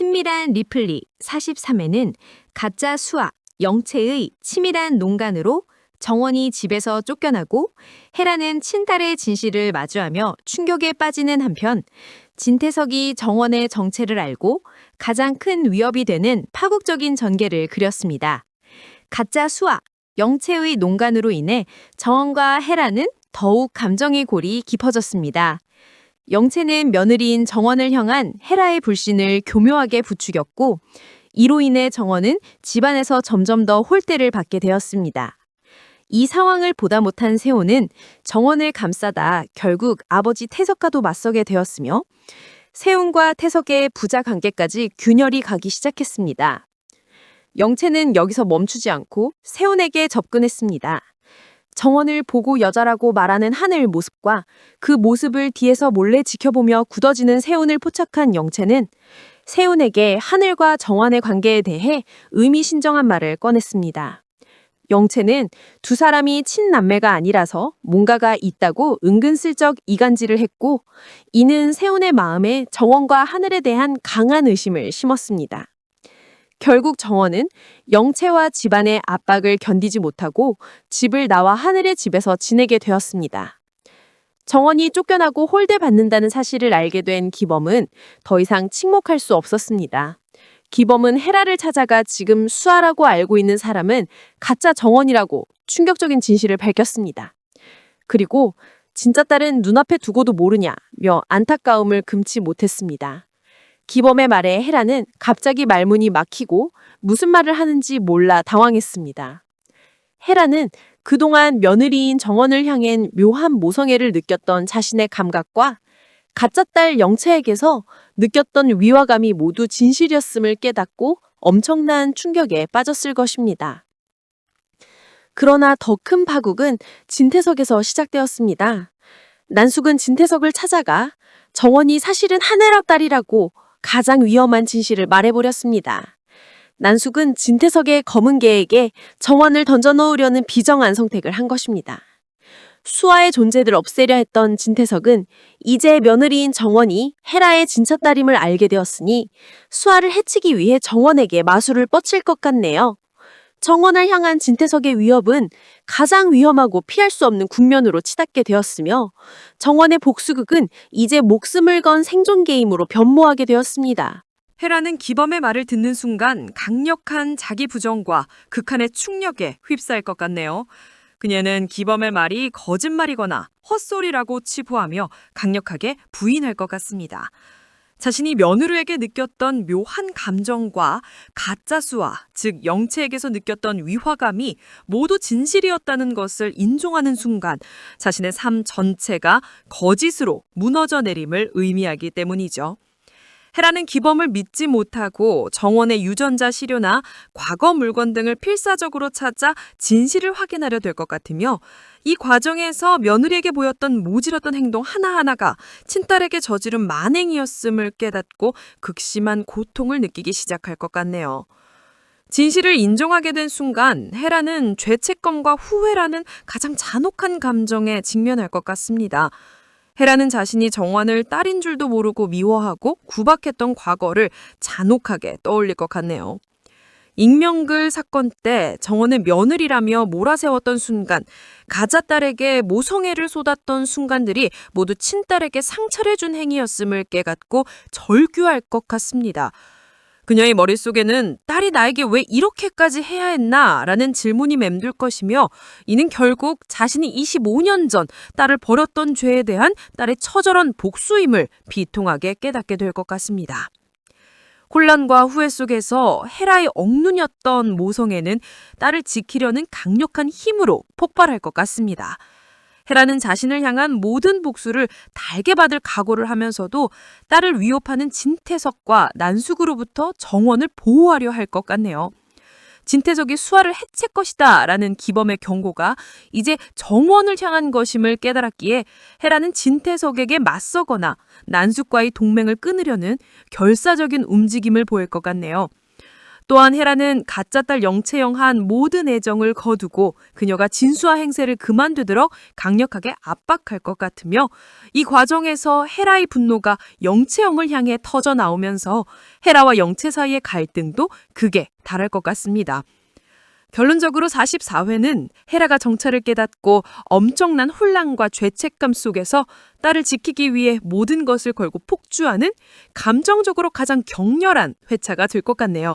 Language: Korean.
친밀한 리플리 43회는 가짜 수아 영채의 치밀한 농간으로 정원이 집에서 쫓겨나고 헤라는 친딸의 진실을 마주하며 충격에 빠지는 한편 진태석이 정원의 정체를 알고 가장 큰 위협이 되는 파국적인 전개를 그렸습니다. 가짜 수아 영채의 농간으로 인해 정원과 헤라는 더욱 감정의 골이 깊어졌습니다. 영채는 며느리인 정원을 향한 헤라의 불신을 교묘하게 부추겼고 이로 인해 정원은 집안에서 점점 더 홀대를 받게 되었습니다. 이 상황을 보다 못한 세호는 정원을 감싸다 결국 아버지 태석과도 맞서게 되었으며 세훈과 태석의 부자 관계까지 균열이 가기 시작했습니다. 영채는 여기서 멈추지 않고 세훈에게 접근했습니다. 정원을 보고 여자라고 말하는 하늘 모습과 그 모습을 뒤에서 몰래 지켜보며 굳어지는 세훈을 포착한 영채는 세훈에게 하늘과 정원의 관계에 대해 의미심장한 말을 꺼냈습니다. 영채는 두 사람이 친남매가 아니라서 뭔가가 있다고 은근슬쩍 이간질을 했고 이는 세훈의 마음에 정원과 하늘에 대한 강한 의심을 심었습니다. 결국 정원은 영채와 집안의 압박을 견디지 못하고 집을 나와 하늘의 집에서 지내게 되었습니다. 정원이 쫓겨나고 홀대받는다는 사실을 알게 된 기범은 더 이상 침묵할 수 없었습니다. 기범은 헤라를 찾아가 지금 수아라고 알고 있는 사람은 가짜 정원이라고 충격적인 진실을 밝혔습니다. 그리고 진짜 딸은 눈앞에 두고도 모르냐며 안타까움을 금치 못했습니다. 기범의 말에 헤라는 갑자기 말문이 막히고 무슨 말을 하는지 몰라 당황했습니다. 헤라는 그동안 며느리인 정원을 향한 묘한 모성애를 느꼈던 자신의 감각과 가짜 딸 영채에게서 느꼈던 위화감이 모두 진실이었음을 깨닫고 엄청난 충격에 빠졌을 것입니다. 그러나 더 큰 파국은 진태석에서 시작되었습니다. 난숙은 진태석을 찾아가 정원이 사실은 하늘앞 딸이라고 가장 위험한 진실을 말해버렸습니다. 난숙은 진태석의 검은 개에게 정원을 던져 넣으려는 비정한 선택을 한 것입니다. 수아의 존재를 없애려 했던 진태석은 이제 며느리인 정원이 헤라의 진짜 딸임을 알게 되었으니 수아를 해치기 위해 정원에게 마술을 뻗칠 것 같네요. 정원을 향한 진태석의 위협은 가장 위험하고 피할 수 없는 국면으로 치닫게 되었으며 정원의 복수극은 이제 목숨을 건 생존 게임으로 변모하게 되었습니다. 헤라는 기범의 말을 듣는 순간 강력한 자기 부정과 극한의 충격에 휩싸일 것 같네요. 그녀는 기범의 말이 거짓말이거나 헛소리라고 치부하며 강력하게 부인할 것 같습니다. 자신이 며느리에게 느꼈던 묘한 감정과 가짜 수와 즉 영채에게서 느꼈던 위화감이 모두 진실이었다는 것을 인정하는 순간 자신의 삶 전체가 거짓으로 무너져 내림을 의미하기 때문이죠. 헤라는 기범을 믿지 못하고 정원의 유전자 시료나 과거 물건 등을 필사적으로 찾아 진실을 확인하려 될 것 같으며 이 과정에서 며느리에게 보였던 모질었던 행동 하나하나가 친딸에게 저지른 만행이었음을 깨닫고 극심한 고통을 느끼기 시작할 것 같네요. 진실을 인정하게 된 순간 헤라는 죄책감과 후회라는 가장 잔혹한 감정에 직면할 것 같습니다. 헤라는 자신이 정환을 딸인 줄도 모르고 미워하고 구박했던 과거를 잔혹하게 떠올릴 것 같네요. 익명글 사건 때 정원의 며느리라며 몰아세웠던 순간, 가짜딸에게 모성애를 쏟았던 순간들이 모두 친딸에게 상처를 준 행위였음을 깨닫고 절규할 것 같습니다. 그녀의 머릿속에는 딸이 나에게 왜 이렇게까지 해야 했나? 라는 질문이 맴돌 것이며 이는 결국 자신이 25년 전 딸을 버렸던 죄에 대한 딸의 처절한 복수임을 비통하게 깨닫게 될 것 같습니다. 혼란과 후회 속에서 헤라의 억눈이었던 모성애는 딸을 지키려는 강력한 힘으로 폭발할 것 같습니다. 헤라는 자신을 향한 모든 복수를 달게 받을 각오를 하면서도 딸을 위협하는 진태석과 난숙으로부터 정원을 보호하려 할 것 같네요. 진태석이 수아를 해칠 것이다 라는 기범의 경고가 이제 정원을 향한 것임을 깨달았기에 헤라는 진태석에게 맞서거나 난숙과의 동맹을 끊으려는 결사적인 움직임을 보일 것 같네요. 또한 헤라는 가짜 딸 영채영 한 모든 애정을 거두고 그녀가 진수와 행세를 그만두도록 강력하게 압박할 것 같으며 이 과정에서 헤라의 분노가 영채영을 향해 터져 나오면서 헤라와 영채 사이의 갈등도 극에 달할 것 같습니다. 결론적으로 44회는 헤라가 정체를 깨닫고 엄청난 혼란과 죄책감 속에서 딸을 지키기 위해 모든 것을 걸고 폭주하는 감정적으로 가장 격렬한 회차가 될 것 같네요.